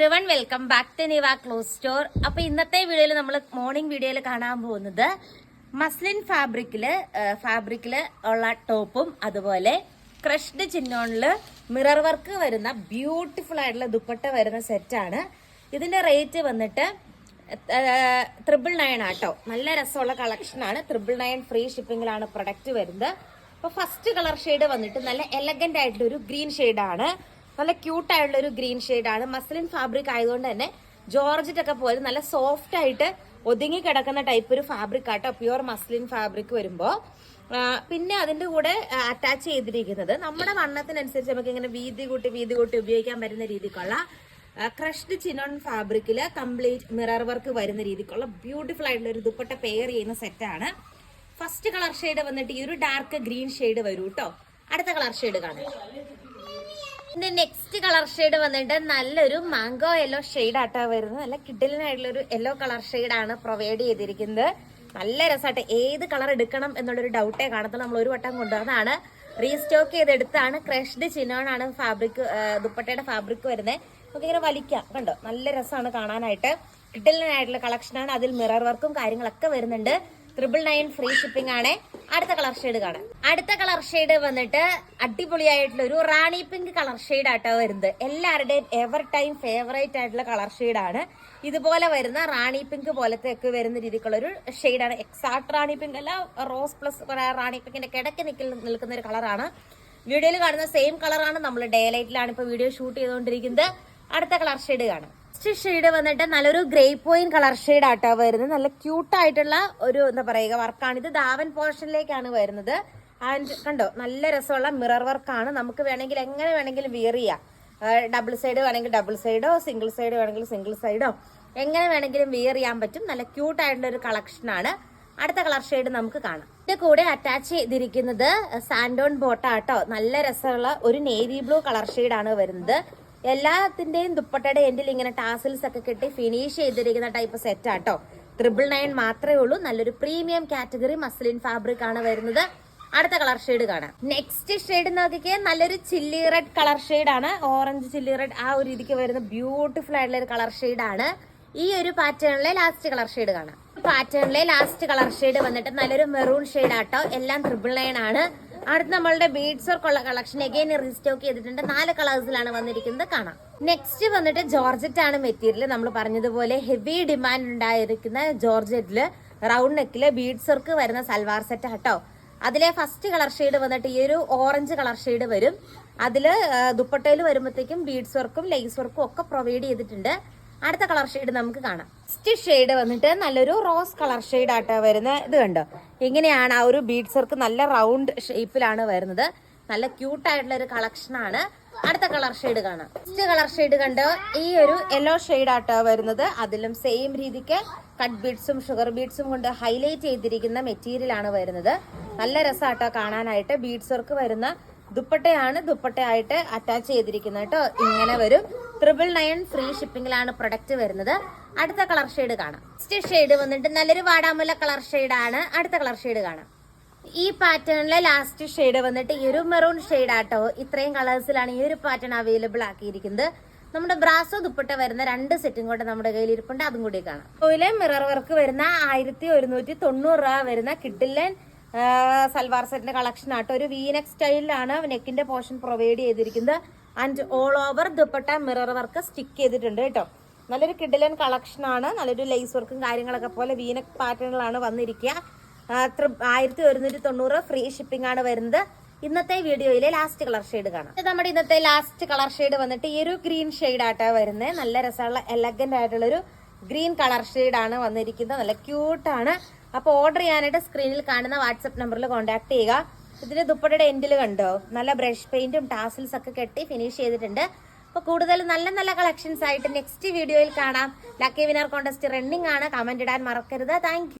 Everyone welcome back to Niva close store അപ്പൊ ഇന്നത്തെ വീഡിയോയിൽ നമ്മൾ മോർണിംഗ് വീഡിയോയിൽ കാണാൻ പോകുന്നത് മസ്ലിൻ ഫാബ്രിക്കിൽ ഫാബ്രിക്കിൽ ഉള്ള ടോപ്പും അതുപോലെ ക്രഷ്ഡ് ചിന്നോണിൽ മിറർ വർക്ക് വരുന്ന ബ്യൂട്ടിഫുൾ ആയിട്ടുള്ള ദുപ്പട്ട വരുന്ന സെറ്റാണ് ഇതിന്റെ റേറ്റ് വന്നിട്ട് ത്രിബിൾ നയൻ ആട്ടോ. നല്ല രസമുള്ള കളക്ഷനാണ് ത്രിബിൾ നയൻ ഫ്രീ ഷിപ്പിങ്ങിലാണ് പ്രൊഡക്റ്റ് വരുന്നത്. അപ്പോൾ ഫസ്റ്റ് കളർ ഷെയ്ഡ് വന്നിട്ട് നല്ല എലഗന്റ് ആയിട്ടുള്ള ഒരു ഗ്രീൻ ആണ്. നല്ല ക്യൂട്ട് ആയിട്ടുള്ള ഒരു ഗ്രീൻ ആണ്. മസ്ലിൻ ഫാബ്രിക് ആയതുകൊണ്ട് തന്നെ ജോർജറ്റ് ഒക്കെ പോലെ നല്ല സോഫ്റ്റ് ആയിട്ട് ഒതുങ്ങി കിടക്കുന്ന ടൈപ്പ് ഒരു ഫാബ്രിക് ആട്ടോ പ്യുവർ മസ്ലിൻ ഫാബ്രിക് വരുമ്പോൾ പിന്നെ അതിന്റെ കൂടെ അറ്റാച്ച് ചെയ്തിരിക്കുന്നത് നമ്മുടെ വണ്ണത്തിനനുസരിച്ച് നമുക്ക് ഇങ്ങനെ വീതി കൂട്ടി വീതി കൂട്ടി ഉപയോഗിക്കാൻ പറ്റുന്ന രീതിക്കുള്ള ക്രഷ്ഡ് ചിനോൺ ഫാബ്രിക്കിൽ കംപ്ലീറ്റ് മിറർ വർക്ക് വരുന്ന രീതിക്കുള്ള ബ്യൂട്ടിഫുൾ ആയിട്ടുള്ള ഒരു ദുപ്പട്ട പെയർ ചെയ്യുന്ന സെറ്റാണ് ഫസ്റ്റ് കളർ ഷെയ്ഡ് വന്നിട്ട് ഈ ഒരു ഡാർക്ക് ഗ്രീൻ ഷെയ്ഡ് വരൂ കേട്ടോ അടുത്ത കളർ ഷെയ്ഡ് കാണാം. ഇതിന്റെ നെക്സ്റ്റ് കളർ ഷെയ്ഡ് വന്നിട്ട് നല്ലൊരു മാംഗോ യെല്ലോ ഷെയ്ഡ് ആട്ടോ വരുന്നത്. നല്ല കിഡിലിനായിട്ടുള്ള ഒരു യെല്ലോ കളർ ഷെയ്ഡാണ് പ്രൊവൈഡ് ചെയ്തിരിക്കുന്നത്. നല്ല രസമായിട്ട് ഏത് കളർ എടുക്കണം എന്നുള്ളൊരു ഡൗട്ടേ കാണത്തുള്ളൂ. നമ്മൾ ഒരു വട്ടം കൊണ്ടുവന്നതാണ്. റീസ്റ്റോക്ക് ചെയ്തെടുത്താണ്. ക്രഷ്ഡ് ചിനോണാണ് ഫാബ്രിക് ദുപ്പട്ടയുടെ ഫാബ്രിക് വരുന്നത് നമുക്ക് ഇങ്ങനെ വലിക്കാം. കണ്ടോ? നല്ല രസമാണ് കാണാനായിട്ട്. കിഡിലിനായിട്ടുള്ള കളക്ഷനാണ് അതിൽ മിറർ വർക്കും കാര്യങ്ങളൊക്കെ വരുന്നുണ്ട്. ട്രിപ്പിൾ നയൻ ഫ്രീ ഷിപ്പിംഗ് ആണ്. അടുത്ത കളർ ഷെയ്ഡ് കാണാം. അടുത്ത കളർ ഷെയ്ഡ് വന്നിട്ട് അടിപൊളിയായിട്ടുള്ള ഒരു റാണി പിങ്ക് കളർ ഷെയ്ഡ് ആട്ടോ വരുന്നത്. എല്ലാവരുടെയും എവർ ടൈം ഫേവറേറ്റ് ആയിട്ടുള്ള കളർ ഷെയ്ഡാണ് ഇതുപോലെ വരുന്ന റാണി പിങ്ക് പോലത്തെ ഒക്കെ വരുന്ന രീതിക്കുള്ള ഒരു ഷെയ്ഡാണ് എക്സാക്ട് റാണി പിങ്ക് അല്ല റോസ് പ്ലസ് റാണി പിങ്കിന്റെ കിടക്ക് നിൽക്കുന്ന നിൽക്കുന്ന ഒരു കളറാണ് വീഡിയോയിൽ കാണുന്ന സെയിം കളറാണ് നമ്മൾ ഡേ ലൈറ്റിലാണ് ഇപ്പൊ വീഡിയോ ഷൂട്ട് ചെയ്തുകൊണ്ടിരിക്കുന്നത്. അടുത്ത കളർ ഷെയ്ഡ് കാണാം. നെക്സ്റ്റ് ഷെയ്ഡ് വന്നിട്ട് നല്ലൊരു ഗ്രേ പോയിൻ കളർ ഷെയ്ഡ് ആട്ടോ വരുന്നത്. നല്ല ക്യൂട്ടായിട്ടുള്ള ഒരു എന്താ പറയുക വർക്കാണ് ഇത് ദാവൻ പോർഷനിലേക്കാണ് വരുന്നത്. ആൻഡ് കണ്ടോ നല്ല രസമുള്ള മിറർ വർക്കാണ്. നമുക്ക് വേണമെങ്കിൽ എങ്ങനെ വേണമെങ്കിലും വിയർ ചെയ്യാം. ഡബിൾ സൈഡ് വേണമെങ്കിൽ ഡബിൾ സൈഡോ സിംഗിൾ സൈഡ് വേണമെങ്കിൽ സിംഗിൾ സൈഡോ എങ്ങനെ വേണമെങ്കിലും വിയർ ചെയ്യാൻ പറ്റും. നല്ല ക്യൂട്ട് ആയിട്ടുള്ള ഒരു കളക്ഷനാണ് അടുത്ത കളർ ഷെയ്ഡ് നമുക്ക് കാണാം. ഇതിന്റെ കൂടെ അറ്റാച്ച് ചെയ്തിരിക്കുന്നത് സാൻഡോൺ ബോട്ടാട്ടോ. നല്ല രസമുള്ള ഒരു നേവി ബ്ലൂ കളർ ഷെയ്ഡാണ് വരുന്നത്. എല്ലാത്തിന്റെയും ദുപ്പട്ടയുടെ എൻഡിൽ ഇങ്ങനെ ടാസിൽസ് ഒക്കെ കെട്ടി ഫിനിഷ് ചെയ്തിരിക്കുന്ന ടൈപ്പ് സെറ്റ് ആട്ടോ ട്രിപ്പിൾ നയൻ മാത്രമേ ഉള്ളൂ. നല്ലൊരു പ്രീമിയം കാറ്റഗറി മസ്ലിൻ ഫാബ്രിക് ആണ് വരുന്നത്. അടുത്ത കളർ ഷെയ്ഡ് കാണാം. നെക്സ്റ്റ് ഷെയ്ഡ് നോക്കിക്കേ നല്ലൊരു ചില്ലി റെഡ് കളർ ഷെയ്ഡ് ആണ്. ഓറഞ്ച് ചില്ലി റെഡ് ആ ഒരു രീതിക്ക് വരുന്ന ബ്യൂട്ടിഫുൾ ആയിട്ടുള്ള ഒരു കളർ ഷെയ്ഡ് ആണ്. ഈ ഒരു പാറ്റേണിലെ ലാസ്റ്റ് കളർ ഷെയ്ഡ് കാണാം. പാറ്റേണിലെ ലാസ്റ്റ് കളർ ഷെയ്ഡ് വന്നിട്ട് നല്ലൊരു മെറൂൺ ഷെയ്ഡ് ആട്ടോ എല്ലാം ട്രിപ്പിൾ നയൻ ആണ്. അടുത്ത് നമ്മളുടെ ബീഡ്സ് വർക്കുള്ള കളക്ഷൻ എഗെയിൻ റീസ്റ്റോക്ക് ചെയ്തിട്ടുണ്ട്. നാല് കളേഴ്സിലാണ് വന്നിരിക്കുന്നത്. കാണാം. നെക്സ്റ്റ് വന്നിട്ട് ജോർജറ്റ് ആണ് മെറ്റീരിയൽ നമ്മൾ പറഞ്ഞതുപോലെ ഹെവി ഡിമാൻഡ് ഉണ്ടായിരിക്കുന്ന ജോർജറ്റിൽ റൗണ്ട് നെക്കിൽ ബീഡ്സ് വർക്ക് വരുന്ന സൽവാർ സെറ്റ് കേട്ടോ അതിലെ ഫസ്റ്റ് കളർ ഷെയ്ഡ് വന്നിട്ട് ഈ ഒരു ഓറഞ്ച് കളർ ഷെയ്ഡ് വരും. അതിൽ ദുപ്പട്ടയിൽ വരുമ്പോഴത്തേക്കും ബീഡ്സ് വർക്കും ലേസ് വർക്കും ഒക്കെ പ്രൊവൈഡ് ചെയ്തിട്ടുണ്ട്. അടുത്ത കളർ ഷെയ്ഡ് നമുക്ക് കാണാം. നെക്സ്റ്റ് ഷെയ്ഡ് വന്നിട്ട് നല്ലൊരു റോസ് കളർ ഷെയ്ഡ് ആയിട്ട് വരുന്ന ഇത് കണ്ടോ? എങ്ങനെയാണ് ആ ഒരു ബീഡ്സ് വർക്ക് നല്ല റൗണ്ട് ഷേപ്പിലാണ് വരുന്നത്. നല്ല ക്യൂട്ടായിട്ടുള്ള ഒരു കളക്ഷൻ ആണ്. അടുത്ത കളർ ഷെയ്ഡ് കാണാം. നെക്സ്റ്റ് കളർ ഷെയ്ഡ് കണ്ടോ? ഈ ഒരു യെല്ലോ ഷെയ്ഡ് ആട്ടോ വരുന്നത്. അതിലും സെയിം രീതിക്ക് കട്ട് ബീഡ്സും ഷുഗർ ബീഡ്സും കൊണ്ട് ഹൈലൈറ്റ് ചെയ്തിരിക്കുന്ന മെറ്റീരിയൽ ആണ് വരുന്നത്. നല്ല രസമാട്ടോ കാണാനായിട്ട്. ബീഡ്സ് വർക്ക് വരുന്ന ദുപ്പട്ടയാണ് ദുപ്പട്ടയായിട്ട് അറ്റാച്ച് ചെയ്തിരിക്കുന്നത് കേട്ടോ. ഇങ്ങനെ വരും. ട്രിപ്പിൾ നയൻ ഫ്രീ ഷിപ്പിംഗിലാണ് പ്രൊഡക്റ്റ് വരുന്നത്. അടുത്ത കളർ ഷെയ്ഡ് കാണാം. നെക്സ്റ്റ് ഷെയ്ഡ് വന്നിട്ട് നല്ലൊരു വാടാമുല കളർ ഷെയ്ഡാണ് അടുത്ത കളർ ഷെയ്ഡ് കാണാം. ഈ പാറ്റേണിലെ ലാസ്റ്റ് ഷെയ്ഡ് വന്നിട്ട് ഈ ഒരു മെറൂൺ ഷെയ്ഡ് ആട്ടോ. ഇത്രയും കളേഴ്സിലാണ് ഈ ഒരു പാറ്റേൺ അവൈലബിൾ ആക്കിയിരിക്കുന്നത്. നമ്മുടെ ബ്രാസോ ദുപ്പട്ട വരുന്ന രണ്ട് സെറ്റും കൂടെ നമ്മുടെ കയ്യിൽ ഇരിപ്പുണ്ട്. അതും കൂടി കാണാം. അതുപോലെ മിറർ വർക്ക് വരുന്ന ആയിരത്തി ഒരുന്നൂറ്റി തൊണ്ണൂറ് രൂപ വരുന്ന കിഡിലൻ സൽവാർ സെറ്റിന്റെ കളക്ഷൻ ആട്ടോ. ഒരു വീനെക് സ്റ്റൈലിലാണ് നെക്കിന്റെ പോർഷൻ പ്രൊവൈഡ് ചെയ്തിരിക്കുന്നത്. And all over dupatta mirror work stick ചെയ്തിട്ടുണ്ട് കേട്ടോ. നല്ലൊരു കിഡിലൻ കളക്ഷൻ ആണ്. നല്ലൊരു ലേസ് വർക്കും കാര്യങ്ങളൊക്കെ പോലെ വീനക് പാറ്റേണിലാണ് വന്നിരിക്കുക. ആയിരത്തി ഒരുന്നൂറ്റി തൊണ്ണൂറ് ഫ്രീ ഷിപ്പിംഗ് ആണ് വരുന്നത്. ഇന്നത്തെ വീഡിയോയിലെ ലാസ്റ്റ് കളർ ഷെയ്ഡ് കാണാം. നമ്മുടെ ഇന്നത്തെ ലാസ്റ്റ് കളർ ഷെയ്ഡ് വന്നിട്ട് ഈ ഒരു ഗ്രീൻ ഷെയ്ഡ് ആയിട്ടാണ് വരുന്നത് നല്ല രസമുള്ള എലഗന്റ് ആയിട്ടുള്ളൊരു ഗ്രീൻ കളർ ഷെയ്ഡ് ആണ് വന്നിരിക്കുന്നത്. നല്ല ക്യൂട്ടാണ് അപ്പോൾ ഓർഡർ ചെയ്യാനായിട്ട് സ്ക്രീനിൽ കാണുന്ന വാട്സപ്പ് നമ്പറിൽ കോൺടാക്ട് ചെയ്യുക. ഇതിന് ദുപ്പട്ടയുടെ എൻഡിൽ കണ്ടോ? നല്ല ബ്രഷ് പെയിന്റും ടാസിൽസ് ഒക്കെ കെട്ടി ഫിനിഷ് ചെയ്തിട്ടുണ്ട്. അപ്പോൾ കൂടുതൽ നല്ല നല്ല കളക്ഷൻസ് ആയിട്ട് നെക്സ്റ്റ് വീഡിയോയിൽ കാണാം. ലക്കി വിനർ കോൺടെസ്റ്റ് റണ്ണിംഗ് ആണ്. കമന്റ് ഇടാൻ മറക്കരുത്. താങ്ക്